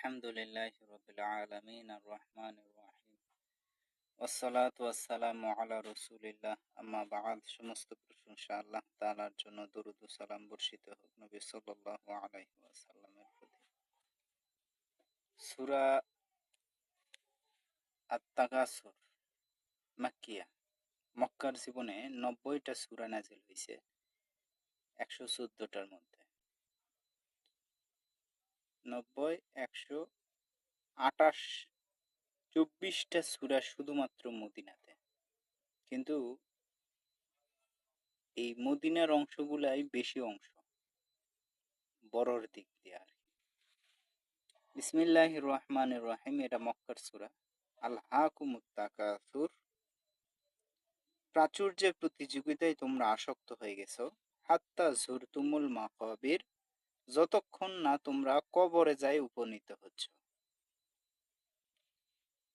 আলহামদুলিল্লাহ রবিল আলমিন আর রহমান রাহিম। ওসালাত ওয়াসালাম আলা রসুলিল্লাহ, আম্মা বাদ। সমস্ত প্রশংসা আল্লাহ তালার জন্য। দরুদ সালাম বর্ষিত হোক নবী সাল্লাহ আলাইহি ওয়াসাল্লামের প্রতি। সুরা আত্মাগাসুর মাক্কিয়া। মক্কার জীবনে নব্বইটা সুরা নাজিল হয়েছে একশো চোদ্দটার মধ্যে। নব্বই একশো আটাশ, চব্বিশটা সূরা শুধুমাত্র মদিনাতে। কিন্তু এই মদিনার অংশগুলাই বেশি অংশ। বড়র দিক দিয়ে আর কি। বিসমিল্লাহ রহমান রহিম, এটা মক্কার সূরা। আল হাকুমুত্তাকাসুর। প্রাচুর্যের প্রতিযোগিতায় তোমরা আসক্ত হয়ে গেছো। হাত্তা ঝুরতুমুল মাকাবির। যতক্ষণ না তোমরা কবরে যাই উপনীত হচ্ছ।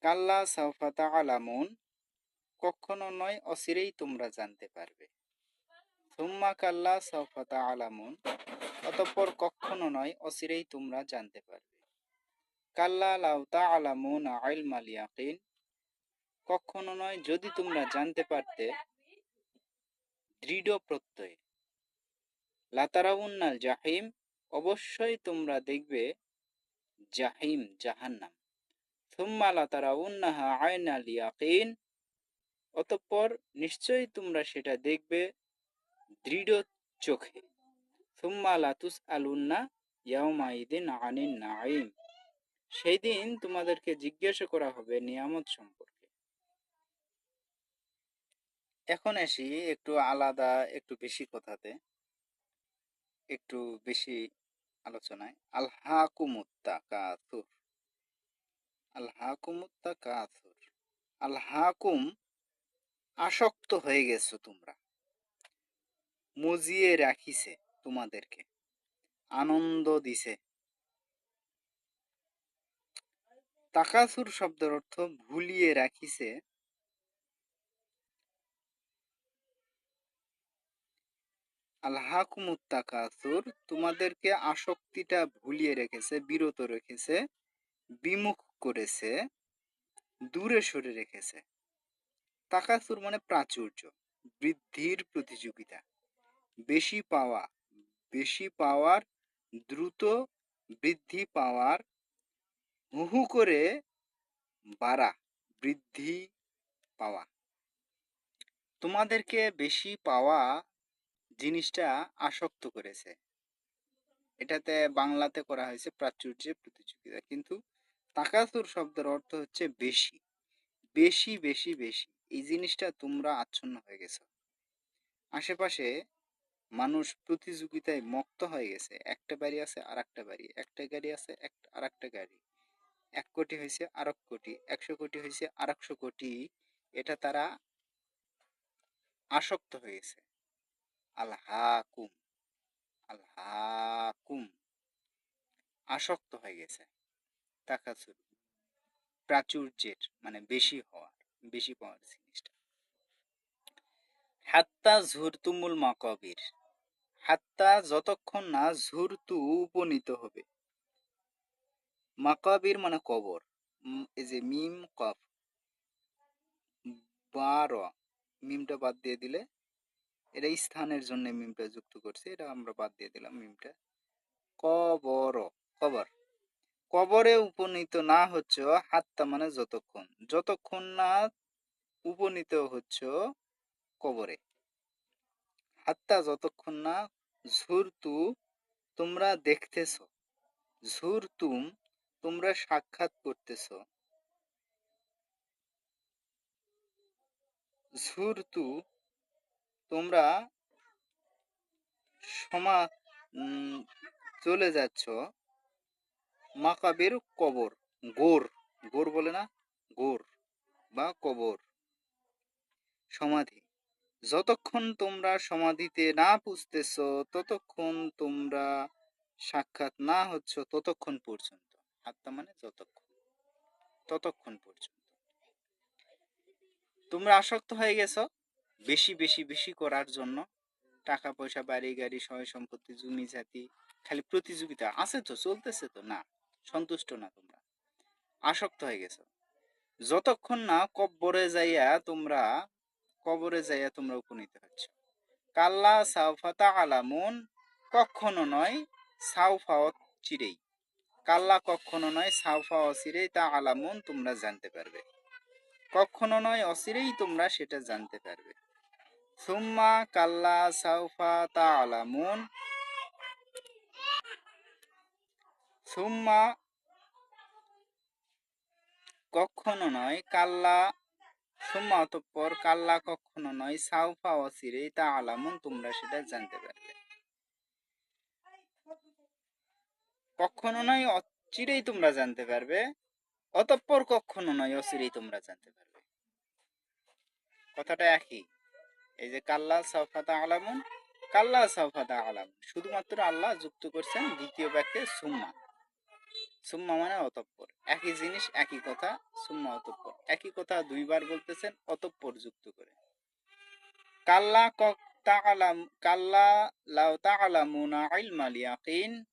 কাল্লা সাউফাতা আলামুন কখনো নয়, অচিরেই তোমরা জানতে পারবে। থুম্মা কাল্লা সাউফাতা আলামুন অতঃপর কখনো নয়, অচিরেই তোমরা জানতে পারবে। কাল্লা লাউতা আলামুন আইলমাল ইয়াকিন, কখনো নয়, যদি তোমরা জানতে পারতে, দৃঢ় প্রত্যয়। লাতারাউন্নাল জাহিম অবশ্যই তোমরা দেখবে জাহিম জাহান্নাম। থুম্মা লাতারাউন্নাহা আইনাল ইয়াকিন। অতঃপর নিশ্চয়ই তোমরা সেটা দেখবে দৃঢ় চোখে। থুম্মা লাতুস আলুন্না ইয়াউমাইদিন আনিন নাইম সেই দিন তোমাদেরকে জিজ্ঞাসা করা হবে নিয়ামত সম্পর্কে। এখন আসি একটু আলাদা, একটু বেশি কথাতে। একটু বেশি আলোচনায়। আল হাকুমুত্তা কাসুর আল হাকুমুত্তা কাসুর আল হাকুম আসক্ত হয়ে গেছো তোমরা। মজিয়ে রাখিছে তোমাদেরকে। আনন্দ দিছে। তাকাসুর শব্দের অর্থ ভুলিয়ে রাখিছে আল্লাহকুমুত্তাকাসুর তোমাদেরকে আসক্তিটা ভুলিয়ে রেখেছে, বিরত রেখেছে, বিমুখ করেছে, দূরে সরে রেখেছে। তাকাসুর মানে প্রাচুর্য, বৃদ্ধির প্রতিযোগিতা। বেশি পাওয়া, বেশি পাওয়ার, দ্রুত বৃদ্ধি পাওয়ার, হুহু করে বাড়া, বৃদ্ধি পাওয়া। তোমাদেরকে বেশি পাওয়া জিনিসটা আসক্ত করেছে। এটাতে বাংলাতে করা হয়েছে প্রাচুর্যের প্রতিযোগিতা। কিন্তু তাকাতুর শব্দের অর্থ হচ্ছে বেশি। বেশি বেশি বেশি। এই জিনিসটা তোমরা আচ্ছন্ন হয়ে গেছো। আশেপাশে মানুষ প্রতিযোগিতায় মক্ত হয়ে গেছে। একটা বাড়ি আছে আর একটা বাড়ি। একটা গাড়ি আছে আর একটা গাড়ি। এক কোটি হয়েছে আর এক কোটি। একশো কোটি হয়েছে আর কোটি। এটা তারা আসক্ত হয়ে গেছে আল হাকুম আল হাকুম আসক্ত হয়ে গেছে। তাকাসুর প্রাচুর্যের মানে বেশি হওয়ার, বেশি পাওয়ার জিনিসটা। হাত্তা ঝুরতুমুল মাকবির। হাত্তা যতক্ষণ না ঝুরতু উপনীত হবে। মাকাবির মানে কবর। এই যে মিম কফ। বার। মিমটা বাদ দিয়ে দিলে এটা স্থানের জন্য মিমটা যুক্ত করছি, এটা আমরা বাদ দিয়ে দিলাম মিমটা কবর কবর। কবরে উপনীত না হচ্ছে হাত্তা মানে যতক্ষণ। যতক্ষণ না উপনীত হচ্ছে কবরে। হাত্তা যতক্ষণ না ঝুরতু তোমরা দেখতেছ। ঝুরতুম তোমরা সাক্ষাৎ করতেছ। ঝুরতু তোমরা সমা চলে যাচ্ছ মাকাবের কবর, গোর গোর বলে না, গোর বা কবর, সমাধি। যতক্ষণ তোমরা সমাধিতে না পুজতেছ, ততক্ষণ তোমরা সাক্ষাৎ না হচ্ছ, ততক্ষণ পর্যন্ত। আত্মা মানে যতক্ষণ, ততক্ষণ পর্যন্ত। তোমরা আসক্ত হয়ে গেছো বেশি বেশি বেশি করার জন্য টাকা পয়সা বাড়ি গাড়ি সয় সম্পত্তি জমি জাতি খালি প্রতিযোগিতা আছে তো, চলতেছে তো, না, সন্তুষ্ট না তোমরা। আসক্ত হয়ে গেছো। যতক্ষণ না কব্বরে যাইয়া তোমরা, কবরে যাইয়া তোমরা উপনীত হচ্ছ। কাল্লা সাউফাতা আলামুন কখনো নয় সাউফা চিরেই কাল্লা কখনো নয় সাউফা অচিরেই তা আলামুন তোমরা জানতে পারবে। কখনো নয় অচিরেই তোমরা সেটা জানতে পারবে। সুম্মা কাল্লা সাউফা তা আলামুন সুম্মা কখনো নয় কাল্লা সুম্মা অতঃপর কাল্লা কখনো নয় সাউফা অচিরে তা আলামুন তোমরা সেটা জানতে পারবে কখনো নয় অচিরেই তোমরা জানতে পারবে অতঃপর কখনো নয় অচিরেই তোমরা জানতে পারবে কথাটা একই। এই যে, কাল্লা সাউফাতা আলামুন কাল্লা সাউফাতা আলামুন শুধুমাত্র আল্লাহ যুক্ত করছেন দ্বিতীয় বাক্যে সুম্মা। সুম্মা মানে অতঃপর। একই জিনিস, একই কথা, সুম্মা অতঃপর। একই কথা দুইবার বলতেছেন, অতঃপর যুক্ত করে। কাল্লা কক তাআলাম, কাল্লা লাউ তাআলামুনা ইলমাল ইয়াকিন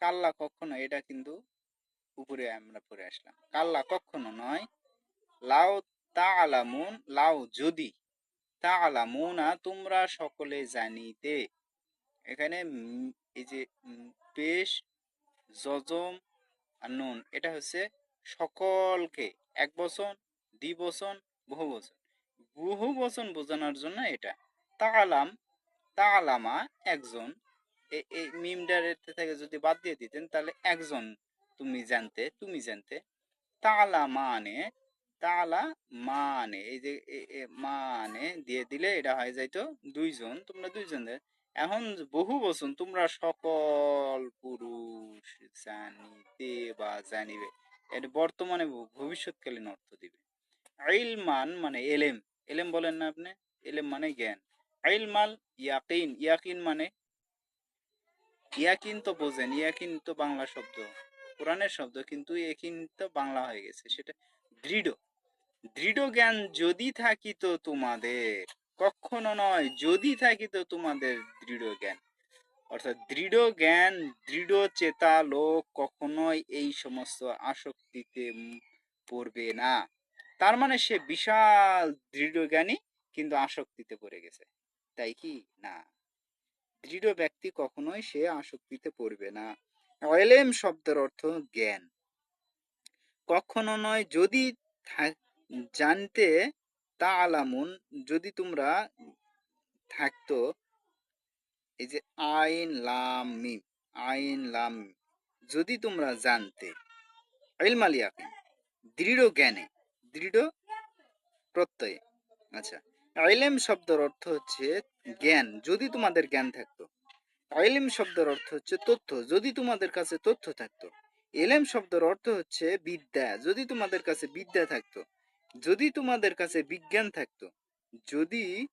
কাল্লা কখনো এটা কিন্তু উপরে আমরা পড়ে আসলাম। কাল্লা কখনো নয়, লাউ তাআলামুন লাউ যদি তাআলামুনা তোমরা সকলে জানিতে এখানে এই যে পেশ জজম আর নুন, এটা হচ্ছে সকলকে, এক বচন দ্বি বচন বহু বচন বহু বচন বোঝানোর জন্য এটা। তাআলাম তাআলামা একজন। এই মিমডার থেকে যদি বাদ দিয়ে দিতেন, তাহলে একজন তুমি জানতে তুমি জানতে। তালা মানে তালা মানে এই যে মানে দিয়ে দিলে এটা হয়ে যাইতো দুইজন, তোমরা দুইজন এখন বহু বচন তোমরা সকল পুরুষ জানিতে বা জানিবে, এটা বর্তমানে ভবিষ্যৎকালীন অর্থ দিবে। ইলমান মানে এলেম এলেম বলেন না আপনি? এলেম মানে জ্ঞান। ইলমাল ইয়াকিন ইয়াকিন মানে? ইয়াকিন তো বোঝেন, ইয়াকিন তো বাংলা শব্দ, কোরআনের শব্দ, কিন্তু ইয়াকিন তো বাংলা হয়ে গেছে, সেটা দৃঢ়। দৃঢ় জ্ঞান যদি থাকিত তোমাদের, কখনো নয় যদি থাকিত তোমাদের দৃঢ় জ্ঞান। অর্থাৎ দৃঢ় জ্ঞান, দৃঢ় চেতা লোক কখনোই এই সমস্ত আসক্তিতে পড়বে না। তার মানে সে বিশাল দৃঢ় জ্ঞানী কিন্তু আসক্তিতে পড়ে গেছে। তাই কি? না। দৃঢ় ব্যক্তি কখনোই সে আসক্তিতে পড়বে না। এলেম শব্দের অর্থ জ্ঞান। কখনো নয় যদি জানতে তা আলামুন যদি তোমরা থাকতো, এই যে আইন, লাম, মিম, আইন, লাম যদি তোমরা জানতে ইলমাল দৃঢ় জ্ঞানে, দৃঢ় প্রত্যয়ে আচ্ছা আইলেম শব্দের অর্থ হচ্ছে জ্ঞান, যদি তোমাদের জ্ঞান থাকতো, ইলম শব্দের অর্থ হচ্ছে তথ্য, যদি তোমাদের কাছে তথ্য থাকতো এলেম শব্দের অর্থ হচ্ছে বিদ্যা, যদি তোমাদের কাছে বিদ্যা থাকতো যদি তোমাদের কাছে বিজ্ঞান থাকতো, যদি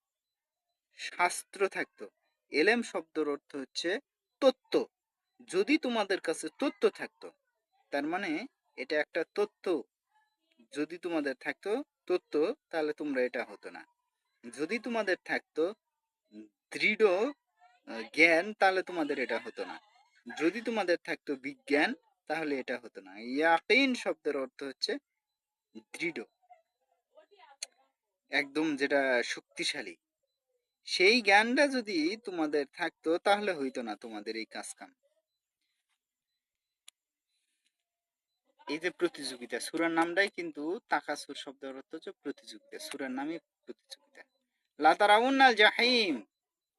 শাস্ত্র থাকতো, এলেম শব্দের অর্থ হচ্ছে তত্ত্ব। যদি তোমাদের কাছে তত্ত্ব থাকতো, তার মানে এটা একটা তত্ত্ব। যদি তোমাদের থাকতো তথ্য তাহলে তোমরা এটা হতো না। যদি তোমাদের থাকতো দৃঢ় জ্ঞান, তাহলে তোমাদের এটা হতো না। যদি তোমাদের থাকতো বিজ্ঞান, তাহলে এটা হতো না। ইয়াকিন শব্দের অর্থ হচ্ছে দৃঢ়। একদম যেটা শক্তিশালী। সেই জ্ঞানটা যদি তোমাদের থাকতো, তাহলে হইতো না তোমাদের এই কাজ কাম এই যে প্রতিযোগিতা, সুরার নামটাই কিন্তু তাকাসুর শব্দের অর্থ হচ্ছে প্রতিযোগিতা, সুরার নামই প্রতিযোগিতা। লাতারাউন্নাল জাহিম,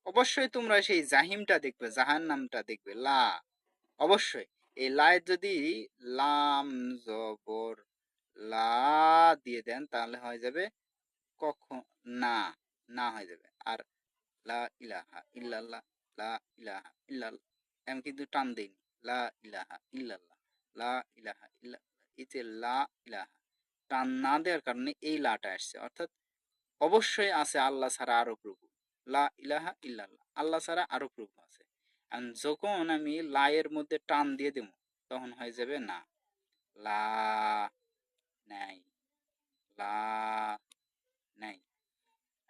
অবশ্যই তোমরা সেই জাহিমটা দেখবে জাহান নামটা দেখবে, লা, অবশ্যই। এই লায় যদি লাম, জবর, লা দিয়ে দেন, তাহলে হয়ে যাবে কখন? না না হয়ে যাবে। আর লা ইলাহা ইল্লাল্লাহ, লা ইলাহা ইল্লাল্লাহ আমি কিন্তু টান দেইনি। লা ইলাহা ইল্লাল্লাহ, লা ইলাহা ইল্লা যে লা ইলাহা, টান না দেওয়ার কারণে এই লাটা আসছে। অর্থাৎ অবশ্যই আছে আল্লাহ ছাড়া আরও প্রভু। লা ইলাহা ইল্লাল্লাহ, আল্লাহ ছাড়া আরও প্রভু আছে। যখন আমি লায়ের মধ্যে টান দিয়ে দেব, তখন হয়ে যাবে না। লা নাই। লা নাই।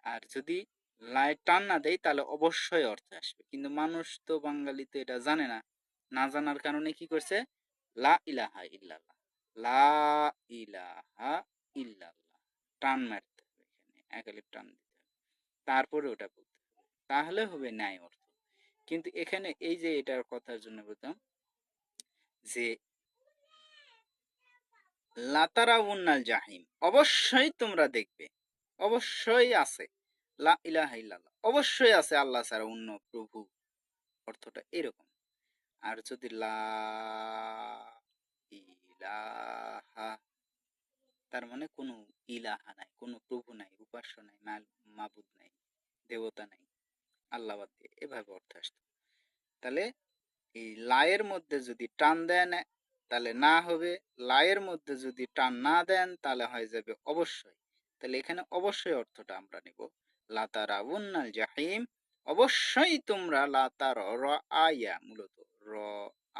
আর যদি লাই টান না দেয়, তাহলে অবশ্যই অর্থ আসবে। কিন্তু মানুষ তো বাঙালি তো এটা জানে না। না জানার কারণে কি করছে? লা ইলাহা ইল্লাল্লাহ। লা ইলাহা ইল্লাল্লাহ। টান মারতে হবে এখানে এক আলিফ টান দিতে হবে। তারপরে ওটা বলতে হবে। তাহলে হবে ন্যায় অর্থ। কিন্তু এখানে এই যে এটার কথার জন্য বলতাম যে লাতারা লাতারাউন্নাল জাহিম। অবশ্যই তোমরা দেখবে অবশ্যই আছে। অবশ্যই আছে আল্লাহ ছাড়া অন্য প্রভু অর্থটা এরকম। আর যদি লা ইলাহা, তার মানে কোনো ইলাহা নাই, কোনো প্রভু নাই, উপাস্য নাই মাবুদ নাই, দেবতা নাই, আল্লাহ বাদ দিয়ে এভাবে অর্থ আসতো। তাহলে এই লায়ের মধ্যে যদি টান দেন, তাহলে না হবে। লায়ের মধ্যে যদি টান না দেন, তাহলে হয়ে যাবে অবশ্যই তাহলে এখানে অবশ্যই অর্থটা আমরা নিব। লাতারা উন্নাল জাহিম, অবশ্যই তোমরা লাতার র আয়া মূলত র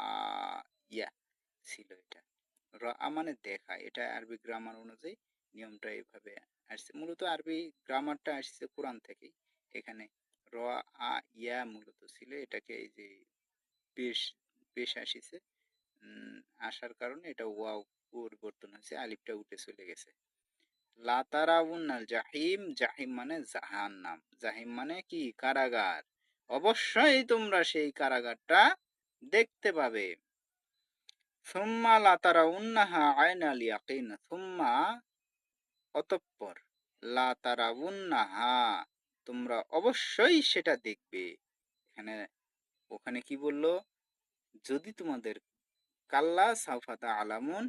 আয়া ছিল এটা। র মানে দেখা, এটা আরবি গ্রামার অনুযায়ী নিয়মটা এইভাবে আসছে। মূলত আরবি গ্রামারটা আসছে কোরআন থেকেই। এখানে র আ ইয়া মূলত ছিল, এটাকে এই যে বেশ বেশ আসিছে। আসার কারণে এটা ওয়াও পরিবর্তন হয়েছে, আলিফটা উঠে চলে গেছে। লাতারাউন্নাল জাহিম জাহিম মানে জাহান্নাম। জাহিম মানে কি? কারাগার। অবশ্যই তোমরা সেই কারাগারটা দেখতে পাবে। সুম্মা লাতারাউন্নাহা আইনাল ইয়াকিন, সুম্মা অতঃপর লাতারাউন্নাহা তোমরা অবশ্যই সেটা দেখবে। এখানে, ওখানে কি বলল? যদি তোমাদের কাল্লা সাফাতা আলামুন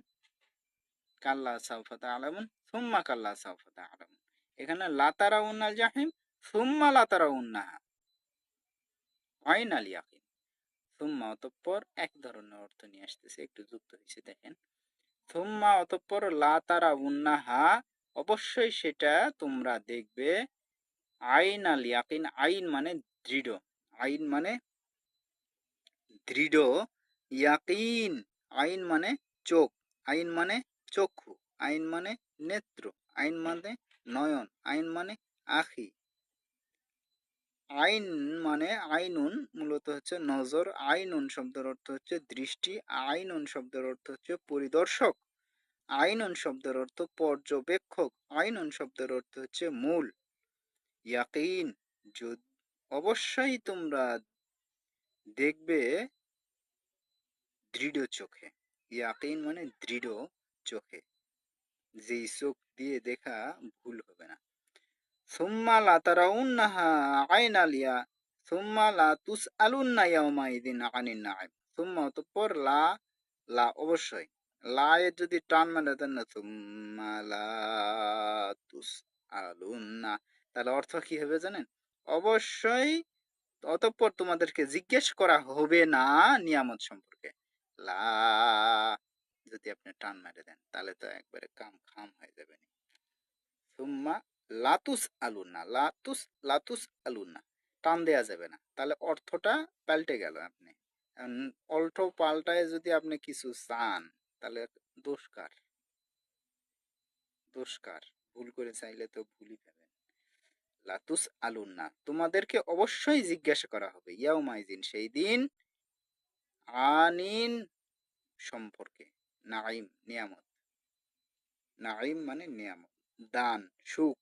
কাল্লা সাউফাতা আলামুন, সুম্মা কাল্লা সাউফাতা আলামুন। এখানে লাতারা উন্নাল জাহিম, সুম্মা লাতারা উন্নাহা আইনাল ইয়াকিন? সুম্মা অতঃপর এক ধরনের অর্থ নিয়ে আসতেছে, একটু যুক্ত হয়েছে, দেখেন। সুম্মা অতঃপর লাতারা উন্নাহা অবশ্যই সেটা তোমরা দেখবে আইন আল ইয়াকিন, আইন মানে দৃঢ়। আইন মানে দৃঢ়, ইয়াকিন, আইন মানে চোখ, আইন মানে চক্ষু আইন মানে নেত্র আইন মানে নয়ন আইন মানে আখি। আইন মানে আইনুন মূলত হচ্ছে নজর আইনুন শব্দের অর্থ হচ্ছে দৃষ্টি আইনুন শব্দের অর্থ হচ্ছে পরিদর্শক। আইনুন শব্দের অর্থ পর্যবেক্ষক আইনুন শব্দের অর্থ হচ্ছে মূল। ইয়াকিন যদি অবশ্যই তোমরা দেখবে দৃঢ় চোখে। ইয়াকিন মানে দৃঢ় চোখে। যেই চোখ দিয়ে দেখা ভুল হবে না। সুম্মা লা তারাউন্নাহা আইনাল ইয়া সুম্মা লা তুসআলুন্না ইয়াউমাইদিন আনিন নাঈম। সুম্মা অতঃপর লা লা অবশ্যই। লা এর যদি টান মানে দেন না সুম্মা লা তুসআলুন্না তাহলে অর্থ কি হবে জানেন? অবশ্যই অতঃপর তোমাদেরকে জিজ্ঞেস করা হবে না নিয়ামত সম্পর্কে। লা যদি আপনি টান মেরে দেন, তাহলে তো একবারে কাম খাম হয়ে যাবে না। সুম্মা লাতুস আলুনা, লাতুস লাতুস আলুনা, টান দেয়া যাবে না। তাহলে অর্থটা পাল্টে গেল আপনি। এখন পাল্টায় যদি আপনি কিছু চান, তাহলে দোষকার। দোষকার, ভুল করে চাইলে তো ভুলই পাবেন। লাতুস আলুনা, তোমাদেরকে অবশ্যই জিজ্ঞাসা করা হবে ইয়াও ইয়াউমাইজিন সেই দিন আনিন সম্পর্কে। নাইম নিয়ামত। নাইম মানে নিয়ামত। দান, সুখ।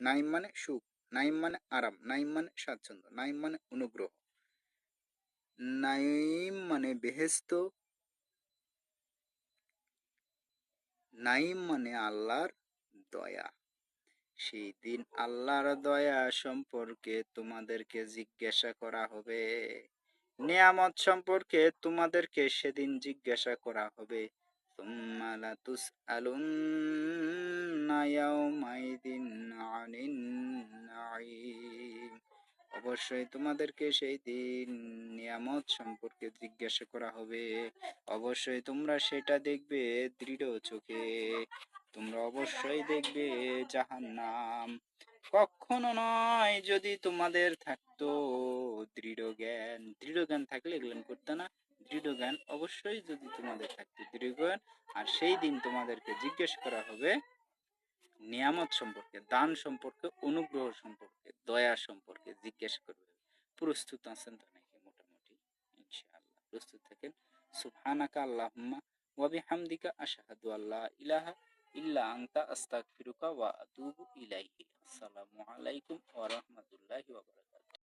নাইম মানে সুখ। নাইম মানে আরাম। নাইম মানে স্বাচ্ছন্দ্য। নাইম মানে অনুগ্রহ। নাইম মানে বেহেস্ত নাইম মানে আল্লাহর দয়া। সেই দিন আল্লাহর দয়া সম্পর্কে তোমাদেরকে জিজ্ঞাসা করা হবে। নিয়ামত সম্পর্কে তোমাদেরকে সেদিন জিজ্ঞাসা করা হবে। ثم لتسألن يومئذ عن النعيم অবশ্যই তোমাদেরকে সেই দিন নিয়ামত সম্পর্কে জিজ্ঞাসা করা হবে অবশ্যই তোমরা সেটা দেখবে দৃঢ় চোখে তোমরা অবশ্যই দেখবে জাহান্নাম কখনো নয় যদি তোমাদের থাকতো দৃঢ় জ্ঞান দৃঢ় জ্ঞান থাকলে এগুলো করতে না দৃঢ় জ্ঞান অবশ্যই যদি তোমাদের থাকতো দৃঢ় জ্ঞান আর সেই দিন তোমাদেরকে জিজ্ঞেস করা হবে নিয়ামত সম্পর্কে, দান সম্পর্কে, অনুগ্রহ সম্পর্কে, দয়া সম্পর্কে জিজ্ঞেস করবে। প্রস্তুত আছেন তো নাকি মোটামুটি? ইনশাআল্লাহ। প্রস্তুত থাকেন? সুবহানাকা আল্লাহুম্মা ওয়া বিহামদিকা আশহাদু আল্লা ইলাহা ইল্লা আনতা, আস্তাগফিরুকা ওয়া আতুবু ইলাইহি। আসসালামু আলাইকুম ওয়া রাহমাতুল্লাহি ওয়া বারাকাতুহু।